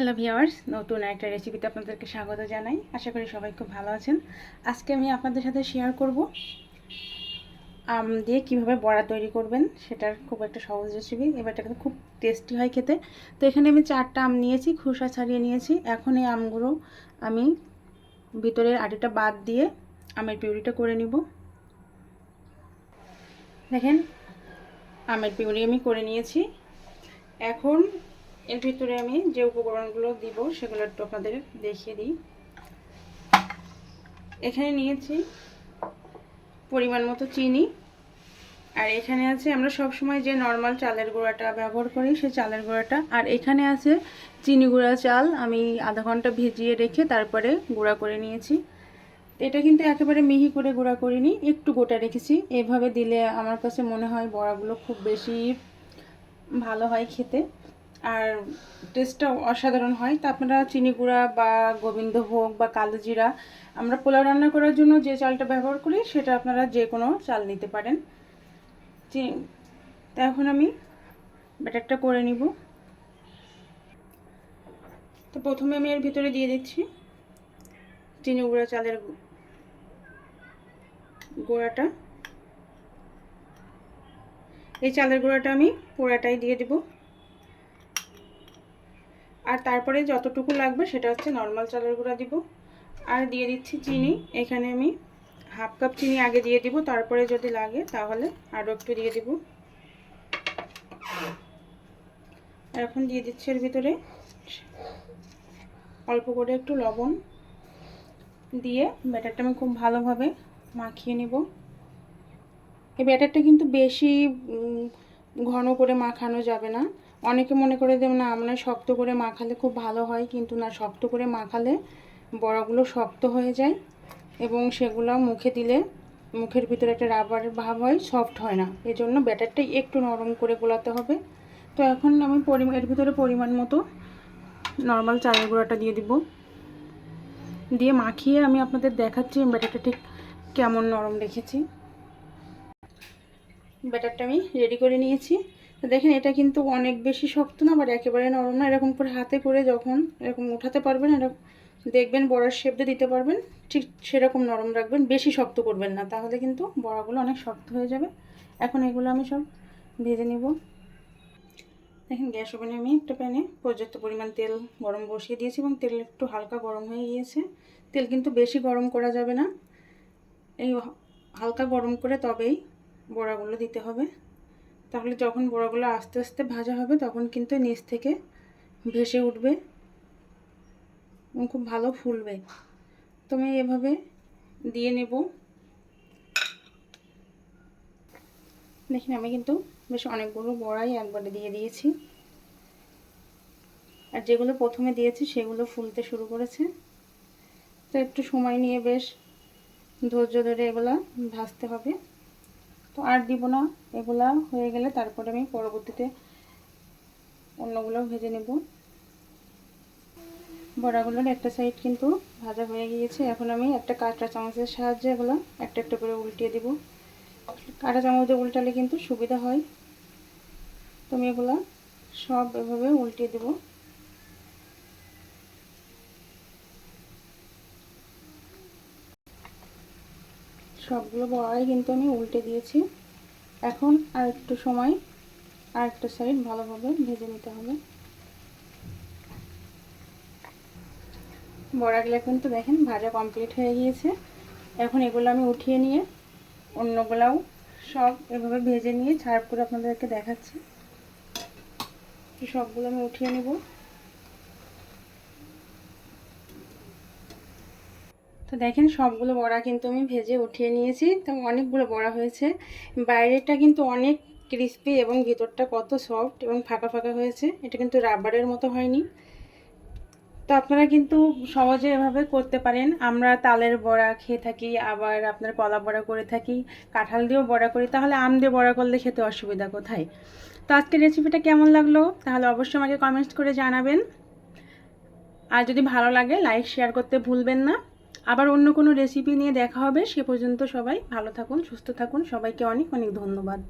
Hello viewers নতুন একটা রেসিপিতে আপনাদেরকে স্বাগত জানাই। আশা করি সবাই খুব ভালো আছেন। আজকে আমি আপনাদের সাথে শেয়ার করব আম দিয়ে কীভাবে বড়া তৈরি করবেন, সেটার খুব একটা সহজ রেসিপি এবার এটা কিন্তু খুব টেস্টি হয় খেতে। তো এখানে আমি চারটা আম নিয়েছি, খোসা ছাড়িয়ে নিয়েছি। এখন এই আমগুলো আমি ভিতরের আটিটা বাদ দিয়ে আমের পিউরিটা করে নিব। দেখেন, আমের পিউরি আমি করে নিয়েছি। এখন এর ভিতরে আমি যে উপকরণগুলো দিব সেগুলো একটু আপনাদের দেখিয়ে দিই। এখানে নিয়েছি পরিমাণ মতো চিনি। আর এখানে আছে আমরা সব সময় যে নর্মাল চালের গুঁড়াটা ব্যবহার করি সেই চালের গুঁড়াটা। আর এখানে আছে চিনি গুঁড়া চাল আমি আধা ঘণ্টা ভিজিয়ে রেখে তারপরে গুঁড়া করে নিয়েছি। এটা কিন্তু একেবারে মিহি করে গুঁড়া করিনি, একটু গোটা রেখেছি। এভাবে দিলে আমার কাছে মনে হয় বড়াগুলো খুব বেশি ভালো হয় খেতে। আর টেস্টটা অসাধারণ হয়। তা আপনারা চিনি গুঁড়া বা গোবিন্দ গোবিন্দভোগ বা কালো জিরা আমরা পোলাও রান্না করার জন্য যে চালটা ব্যবহার করি, সেটা আপনারা যে কোনো চাল নিতে পারেন। তা এখন আমি ব্যাটারটা করে নিব। তো প্রথমে আমি এর ভিতরে দিয়ে দিচ্ছি চিনি গুঁড়া চালের গুঁড়াটা। এই চালের গুঁড়াটা আমি পোড়াটাই দিয়ে দেবো। আর তারপরে যতটুকু লাগবে সেটা হচ্ছে নর্মাল চালের গুঁড়া দিব। আর দিয়ে দিচ্ছি চিনি। এখানে আমি হাফ কাপ চিনি আগে দিয়ে দিব, তারপরে যদি লাগে তাহলে আরও একটু দিয়ে দিব। এখন দিয়ে দিচ্ছি এর ভিতরে অল্প করে একটু লবণ দিয়ে ব্যাটারটা আমি খুব ভালোভাবে মাখিয়ে নেব। এই ব্যাটারটা কিন্তু বেশি ঘন করে মাখানো যাবে না। অনেকে মনে করে দেব না, আমরা শক্ত করে মাখালে খুব ভালো হয়। কিন্তু না, শক্ত করে মাখালে বড়াগুলো শক্ত হয়ে যায় এবং সেগুলো মুখে দিলে মুখের ভিতরে একটা রাবারের ভাব হয় সফট হয় না। এজন্য ব্যাটারটা একটু নরম করে গোলাতে হবে। তো এখন আমি এর ভিতরে পরিমাণ মতো নর্মাল চালের গুঁড়াটা দিয়ে দিব। দিয়ে মাখিয়ে আমি আপনাদের দেখাচ্ছি ব্যাটারটা ঠিক কেমন নরম রেখেছি। ব্যাটারটা আমি রেডি করে নিয়েছি। দেখেন, এটা কিন্তু অনেক বেশি শক্ত না, আবার একেবারে নরম না। এরকম করে হাতে করে যখন এরকম উঠাতে পারবেন, এরকম দেখবেন বড়ার শেপটা দিতে পারবেন, ঠিক সেরকম নরম রাখবেন, বেশি শক্ত করবেন না। তাহলে কিন্তু বড়াগুলো অনেক শক্ত হয়ে যাবে। এখন এগুলো আমি সব ভেজে নিব। দেখেন, গ্যাস ওভেনে আমি একটা প্যানে পর্যাপ্ত পরিমাণ তেল গরম বসিয়ে দিয়েছি এবং তেল একটু হালকা গরম হয়ে গিয়েছে। তেল কিন্তু বেশি গরম করা যাবে না। এই হালকা গরম করে তবেই বড়াগুলো দিতে হবে। তাহলে যখন বড়াগুলো আস্তে আস্তে ভাজা হবে, তখন কিন্তু নিচ থেকে ভেসে উঠবে এবং খুব ভালো ফুলবে। তো আমি এভাবে দিয়ে নেব। দেখুন, আমি কিন্তু বেশ অনেকগুলো বড়াই একবারে দিয়ে দিয়েছি। আর যেগুলো প্রথমে দিয়েছি, সেগুলো ফুলতে শুরু করেছে। তো একটু সময় নিয়ে বেশ ধৈর্য ধরে এগুলো ভাজতে হবে। তো আর দিব না। এগুলা হয়ে গেলে তারপরে আমি পরবর্তীতে অন্যগুলো ভেজে নেব। বড়াগুলোর একটা সাইড কিন্তু ভাজা হয়ে গিয়েছে। এখন আমি একটা কাঁটা চামচের সাহায্যে এগুলো একটা একটা করে উল্টিয়ে দিব। কাঁটা চামচে উল্টালে কিন্তু সুবিধা হয়। তো আমি এগুলো সব এভাবে উল্টিয়ে দেবো। সবগুলো বড়াই কিন্তু আমি উল্টে দিয়েছি। এখন আর একটু সময় আর একটা সাইড ভালোভাবে ভেজে নিতে হবে। বড়াগুলো কিন্তু দেখেন ভাজা কমপ্লিট হয়ে গিয়েছে। এখন এগুলো আমি উঠিয়ে নিয়ে অন্যগুলাও সব এভাবে ভেজে নিয়ে ছাড় করে আপনাদেরকে দেখাচ্ছি। সবগুলো আমি উঠিয়ে নেব। তো দেখেন সবগুলো বড়া কিন্তু আমি ভেজে উঠিয়ে নিয়েছি। তো অনেকগুলো বড়া হয়েছে। বাইরেটা কিন্তু অনেক ক্রিস্পি এবং ভিতরটা কত সফট এবং ফাঁকা ফাঁকা হয়েছে। এটা কিন্তু রাবারের মতো হয়নি। তো আপনারা কিন্তু সহজে এভাবে করতে পারেন। আমরা তালের বড়া খেয়ে থাকি, আবার আপনার কলা বড়া করে থাকি, কাঁঠাল দিয়েও বড়া করি। তাহলে আম দিয়ে বড়া করলে খেতে অসুবিধা কোথায়? তো আজকের রেসিপিটা কেমন লাগল? তাহলে অবশ্যই আমাকে কমেন্টস করে জানাবেন। আর যদি ভালো লাগে লাইক শেয়ার করতে ভুলবেন না। আবার অন্য কোনো রেসিপি নিয়ে দেখা হবে, সে পর্যন্ত সবাই ভালো থাকুন, সুস্থ থাকুন। সবাইকে অনেক অনেক ধন্যবাদ।